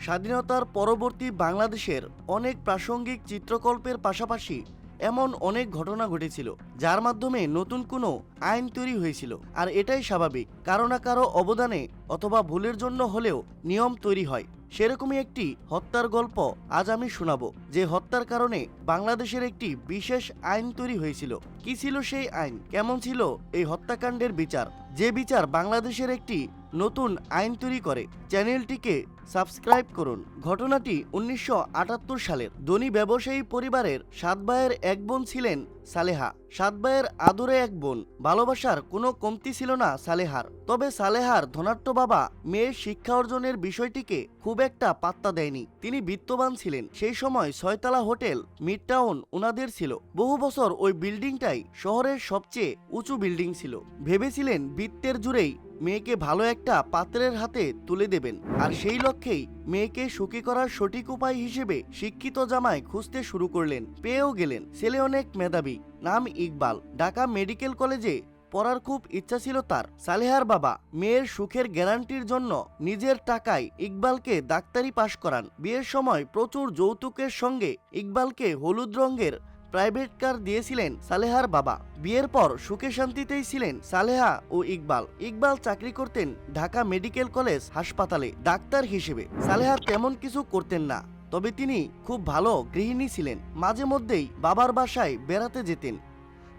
স্বাধীনতার পরবর্তী বাংলাদেশের অনেক প্রাসঙ্গিক চিত্রকল্পের পাশাপাশি এমন অনেক ঘটনা ঘটেছিল, যার মাধ্যমে নতুন কোনো আইন তৈরি হয়েছিল। আর এটাই স্বাভাবিক, কারও না কারও অবদানে অথবা ভুলের জন্য হলেও নিয়ম তৈরি হয়। সেরকমই একটি হত্যার গল্প আজ আমি শোনাব, যে হত্যার কারণে বাংলাদেশের একটি বিশেষ আইন তৈরি হয়েছিল। কি ছিল সেই আইন? কেমন ছিল এই হত্যাকাণ্ডের বিচার? যে বিচার বাংলাদেশের একটি নতুন আইন তৈরি করে, চ্যানেলটিকে সাবস্ক্রাইব করুন। ঘটনাটি উনিশশো আটাত্তর সালের। ধনী ব্যবসায়ী পরিবারের সাত ভাইয়ের এক বোন ছিলেন সালেহা। সাত ভাইয়ের আদরে এক বোন। ভালোবাসার কোনো কমতি ছিল না সালেহার। তবে সালেহার ধনাট্য বাবা মেয়ের শিক্ষা অর্জনের বিষয়টিকে খুব একটা পাত্তা দেয়নি। তিনি বিত্তবান ছিলেন। সেই সময় ছয়তলা হোটেল মিড টাউন ওনাদের ছিল। বহু বছর ওই বিল্ডিংটাই শহরের সবচেয়ে উঁচু বিল্ডিং ছিল। ভেবেছিলেন বৃত্তের জুড়েই মেয়েকে ভালো একটা পাত্রের হাতে তুলে দেবেন। আর সেই লক্ষ্যেই মেয়েকে সুখী করার সঠিক উপায় হিসেবে শিক্ষিত জামাই খুঁজতে শুরু করলেন। পেয়েও গেলেন। ছেলে অনেক মেধাবী। নাম ইকবাল। ঢাকা মেডিকেল কলেজে পড়ার খুব ইচ্ছা ছিল তার। সালেহার বাবা মেয়ের সুখের গ্যারান্টির জন্য নিজের টাকায় ইকবালকে ডাক্তারি পাশ করান। বিয়ের সময় প্রচুর যৌতুকের সঙ্গে ইকবালকে হলুদ রঙের প্রাইভেট কার দিয়েছিলেন সালেহার বাবা। বিয়ের পর সুখে শান্তিতেই ছিলেন সালেহা ও ইকবাল। ইকবাল চাকরি করতেন ঢাকা মেডিকেল কলেজ হাসপাতালে ডাক্তার হিসেবে। সালেহা তেমন কিছু করতেন না। তবে তিনি খুব ভালো গৃহিণী ছিলেন। মাঝে মধ্যেই বাবার বাসায় বেড়াতে যেতেন।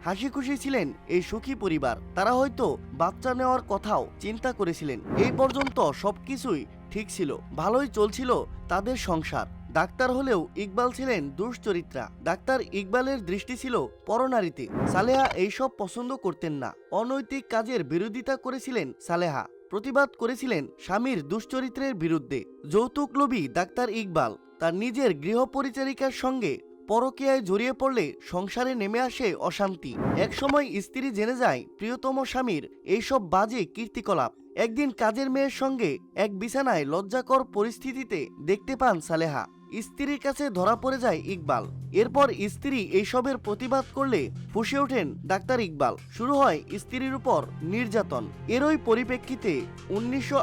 হাসি খুশি ছিলেন এই সুখী পরিবার। তারা হয়তো বাচ্চা নেওয়ার কথাও চিন্তা করেছিলেন। এই পর্যন্ত সবকিছুই ঠিক ছিল। ভালোই চলছিল তাদের সংসার। ডাক্তার হলেও ইকবাল ছিলেন দুশ্চরিত্রা। ডাক্তার ইকবালের দৃষ্টি ছিল পরনারীতে। সালেহা এইসব পছন্দ করতেন না। অনৈতিক কাজের বিরোধিতা করেছিলেন সালেহা। প্রতিবাদ করেছিলেন স্বামীর দুশ্চরিত্রের বিরুদ্ধে। যৌতুক লোভী ডাক্তার ইকবাল। তার নিজের গৃহপরিচারিকার সঙ্গে পরকীয়ায় জড়িয়ে পড়লে সংসারে নেমে আসে অশান্তি। একসময় স্ত্রী জেনে যায়, প্রিয়তম স্বামীর এইসব বাজে কীর্তিকলাপ। একদিন কাজের মেয়ের সঙ্গে এক বিছানায় লজ্জাকর পরিস্থিতিতে দেখতে পান সালেহা। স্ত্রীর কাছে ধরা পড়ে যায় ইকবাল। এরপর স্ত্রী এইসবের প্রতিবাদ করলে ফুসে ওঠেন ডাক্তার ইকবাল। শুরু হয় স্ত্রীর উপর নির্যাতন। এরই পরিপ্রেক্ষিতে উনিশশো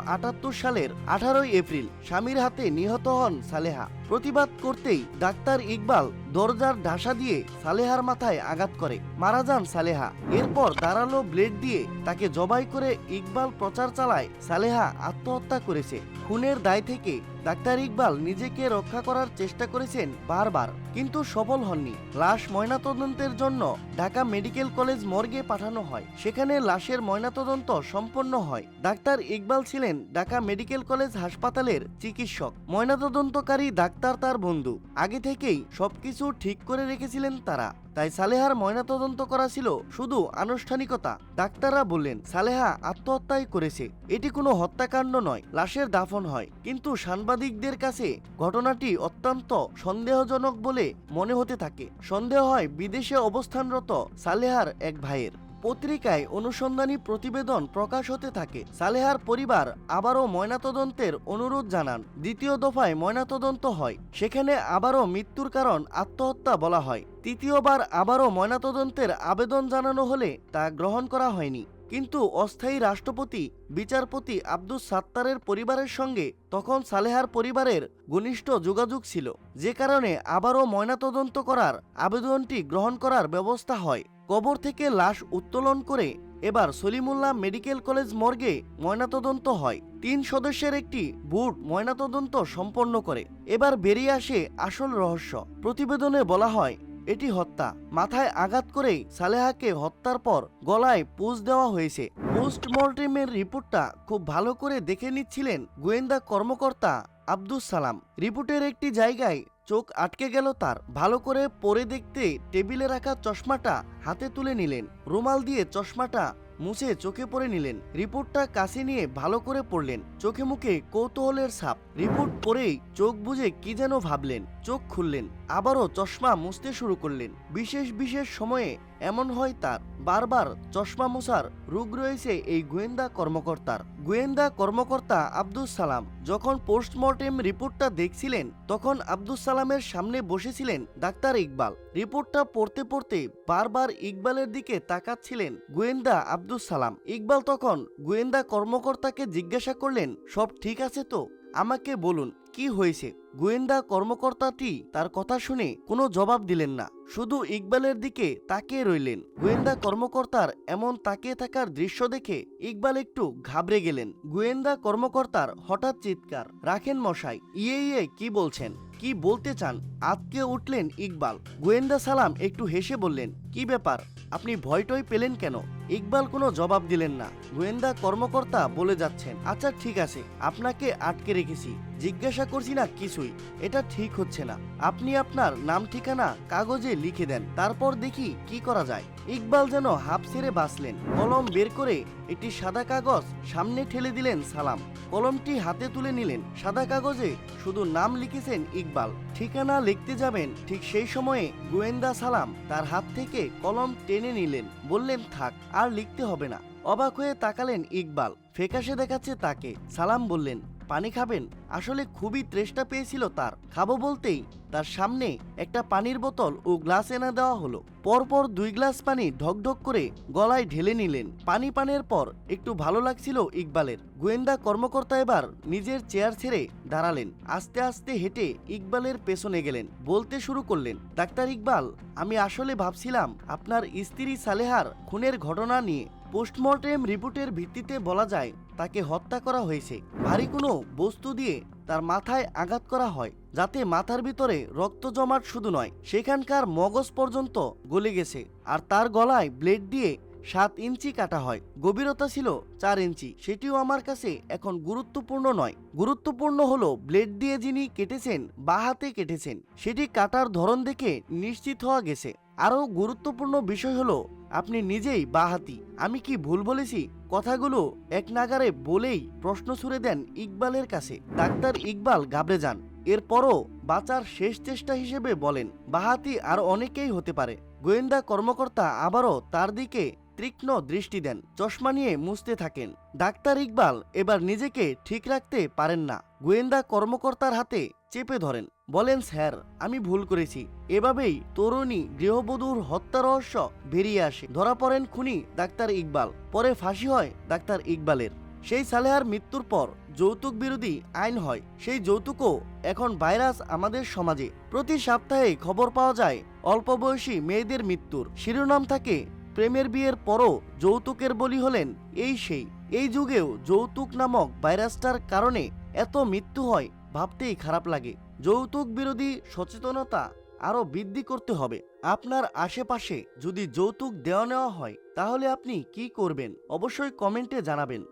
সালের আঠারোই এপ্রিল স্বামীর হাতে নিহত হন সালেহা। প্রতিবাদ করতেই ডাক্তার ইকবাল দরজার ঢাসা দিয়ে সালেহার মাথায় আঘাত করে। মারা যান সালেহা। এরপর দাঁড়াল ব্লেড দিয়ে তাকে জবাই করে ইকবাল প্রচার চালায় সালেহা আত্মহত্যা করেছে। খুনের দায় থেকে ডাক্তার ইকবাল নিজেকে রক্ষা করার চেষ্টা করেছেন বারবার, কিন্তু সফল হননি। লাশ ময়নাতদন্তের জন্য ঢাকা মেডিকেল কলেজ মর্গে পাঠানো হয়। সেখানে লাশের ময়নাতদন্ত সম্পন্ন হয়। ডাক্তার ইকবাল ছিলেন ঢাকা মেডিকেল কলেজ হাসপাতালের চিকিৎসক। ময়নাতদন্তকারী ডাক্তার তার বন্ধু। আগে থেকেই সবকিছু ঠিক করে রেখেছিলেন তারা। তাই সালেহার ময়নাতদন্ত করা ছিল শুধু আনুষ্ঠানিকতা। ডাক্তাররা বললেন, সালেহা আত্মহত্যাই করেছে। এটি কোনো হত্যাকাণ্ড নয়, লাশের দাফন হয়। কিন্তু সাংবাদিকদের কাছে ঘটনাটি অত্যন্ত সন্দেহজনক বলে মনে হতে থাকে। সন্দেহ হয় বিদেশে অবস্থানরত সালেহার এক ভাইয়ের। পত্রিকায় অনুসন্ধানী প্রতিবেদন প্রকাশ হতে থাকে। সালেহার পরিবার আবারও ময়নাতদন্তের অনুরোধ জানান। দ্বিতীয় দফায় ময়নাতদন্ত হয়। সেখানে আবারও মৃত্যুর কারণ আত্মহত্যা বলা হয়। তৃতীয়বার আবারও ময়নাতদন্তের আবেদন জানানো হলে তা গ্রহণ করা হয়নি। কিন্তু অস্থায়ী রাষ্ট্রপতি বিচারপতি আব্দুস সাত্তারের পরিবারের সঙ্গে তখন সালেহার পরিবারের ঘনিষ্ঠ যোগাযোগ ছিল। যে কারণে আবারও ময়নাতদন্ত করার আবেদনটি গ্রহণ করার ব্যবস্থা হয়। কবর থেকে লাশ উত্তোলন করে এবার সলিমুল্লাহ মেডিকেল কলেজ মর্গে ময়নাতদন্ত হয়। তিন সদস্যের একটি বুট ময়নাতদন্ত সম্পন্ন করে। এবার বেরিয়ে আসে আসল রহস্য। প্রতিবেদনে বলা হয়, এটি হত্যা। মাথায় আঘাত করেই সালেহাকে হত্যার পর গলায় পোজ দেওয়া হয়েছে। পোস্টমর্টেমের রিপোর্টটা খুব ভালো করে দেখে নিচ্ছিলেন গোয়েন্দা কর্মকর্তা আব্দুস সালাম। রিপোর্টের একটি জায়গায় চোখ আটকে গেল তার। ভালো করে পরে দেখতে টেবিলে রাখা চশমাটা হাতে তুলে নিলেন। রুমাল দিয়ে চশমাটা মুছে চোখে পড়ে নিলেন। রিপোর্টটা কাছে নিয়ে ভালো করে পড়লেন। চোখে মুখে কৌতূহলের সাপ রিপোর্ট পরেই চোখ বুঝে কি যেন ভাবলেন। চোখ খুললেন। আবারও চশমা মুছতে শুরু করলেন। বিশেষ বিশেষ সময়ে এমন হয় তার বারবার চশমা মোছার রোগ রয়েছে এই গোয়েন্দা কর্মকর্তার। গোয়েন্দা কর্মকর্তা আব্দুস সালাম যখন পোস্টমর্টেম রিপোর্টটা দেখছিলেন, তখন আব্দুস সালামের সামনে বসেছিলেন ডাক্তার ইকবাল। রিপোর্টটা পড়তে পড়তে বারবার ইকবালের দিকে তাকাচ্ছিলেন গোয়েন্দা আব্দুস সালাম। ইকবাল তখন গোয়েন্দা কর্মকর্তাকে জিজ্ঞাসা করলেন, সব ঠিক আছে তো? আমাকে বলুন। কি হয়েছে? গোয়েন্দা কর্মকর্তাটি তার কথা শুনে কোনো জবাব দিলেন না। শুধু ইকবালের দিকে তাকিয়ে রইলেন। গোয়েন্দা কর্মকর্তার এমন তাকিয়ে থাকার দৃশ্য দেখে ইকবাল একটু ঘাবড়ে গেলেন। গোয়েন্দা কর্মকর্তার হঠাৎ চিৎকার, রাখেন মশাই ইয়ে ইয়ে কি বলছেন? কি বলতে চান? আজকে উঠলেন ইকবাল। গোয়েন্দা সালাম একটু হেসে বললেন, কি ব্যাপার? আপনি ভয়টয় পেলেন কেন? ইকবাল কোনো জবাব দিলেন না। গোয়েন্দা কর্মকর্তা বলে যাচ্ছেন আচ্ছা ঠিক আছে, আপনাকে আটকে রেখেছি। জিজ্ঞাসা করছি না কিছুই। এটা ঠিক হচ্ছে না। আপনি আপনার নাম ঠিকানা কাগজে লিখে দেন, তারপর দেখি কি করা যায়। ইকবাল যেন হাফ ছেড়ে বাঁচলেন। কলম বের করে একটি সাদা কাগজ সামনে ঠেলে দিলেন সালাম। কলমটি হাতে তুলে নিলেন। সাদা কাগজে শুধু নাম লিখেছেন ইকবাল। ঠিকানা লিখতে যাবেন ঠিক সেই সময়ে গোয়েন্দা সালাম তার হাত থেকে কলম টেনে নিলেন। বললেন, থাক, আর লিখতে হবে না। অবাক হয়ে তাকালেন ইকবাল। ফেকাশে দেখাচ্ছে তাকে। সালাম বললেন পানি খাবেন? আসলে খুবই তৃষ্ণা পেয়েছিল তার। খাব বলতেই তার সামনে একটা পানির বোতল ও গ্লাস এনে দেওয়া হলো। পরপর দুই গ্লাস পানি ঢকঢক করে গলায় ঢেলে নিলেন। পানি পানের পর একটু ভালো লাগছিল ইকবালের। গোয়েন্দা কর্মকর্তা এবার নিজের চেয়ার ছেড়ে দাঁড়ালেন। আস্তে আস্তে হেঁটে ইকবালের পেছনে গেলেন। বলতে শুরু করলেন, ডাক্তার ইকবাল, আমি আসলে ভাবছিলাম আপনার স্ত্রী সালেহার খুনের ঘটনা নিয়ে পোস্টমর্টেম রিপোর্টের ভিত্তিতে বলা যায় তাকে হত্যা করা হয়েছে। ভারী কোনো বস্তু দিয়ে তার মাথায় আঘাত করা হয়, যাতে মাথার ভিতরে রক্ত জমাট শুধু নয়, সেখানকার মগজ পর্যন্ত গলে গেছে। আর তার গলায় ব্লেড দিয়ে সাত ইঞ্চি কাটা হয়। গভীরতা ছিল চার ইঞ্চি। সেটিও আমার কাছে এখন গুরুত্বপূর্ণ নয়। গুরুত্বপূর্ণ হলো ব্লেড দিয়ে যিনি কেটেছেন, বা হাতে কেটেছেন, সেটি কাটার ধরন দেখে নিশ্চিত হওয়া গেছে। আরও গুরুত্বপূর্ণ বিষয় হলো, আপনি নিজেই বাহাতি আমি কি ভুল বলেছি? কথাগুলো এক নাগারে বলেই প্রশ্ন ছুড়ে দেন ইকবালের কাছে। ডাক্তার ইকবাল গাবড়ে যান। এরপরও বাঁচার শেষ চেষ্টা হিসেবে বলেন বাহাতি আর অনেকেই হতে পারে। গোয়েন্দা কর্মকর্তা আবারও তার দিকে তীক্ষ্ণ দৃষ্টি দেন, চশমা নিয়ে মুছতে থাকেন। ডাক্তার ইকবাল এবার নিজেকে ঠিক রাখতে পারেন না। গোয়েন্দা কর্মকর্তার হাতে চেপে ধরেন, বলেন, স্যার, আমি ভুল করেছি। এভাবেই তরুণী গৃহবধূর হত্যা রহস্য বেরিয়ে আসে। ধরা পড়েন খুনি ডাক্তার ইকবাল, পরে ফাঁসি হয় ডাক্তার ইকবালের। সেই সালেহার মৃত্যুর পর যৌতুক বিরোধী আইন হয়। সেই যৌতুকও এখন ভাইরাস আমাদের সমাজে। প্রতি সপ্তাহে খবর পাওয়া যায় অল্প বয়সী মেয়েদের মৃত্যুর। শিরোনাম থাকে, প্রেমের বিয়ের পরও যৌতুকের বলি হলেন এই সেই। এই যুগেও যৌতুক নামক ভাইরাসটার কারণে এত মৃত্যু হয় ভাবতেই খারাপ লাগে। যৌতুক বিরোধী সচেতনতা আরও বৃদ্ধি করতে হবে। আপনার আশেপাশে যদি যৌতুক দেওয়া নেওয়া হয়, তাহলে আপনি কি করবেন? অবশ্যই কমেন্টে জানাবেন।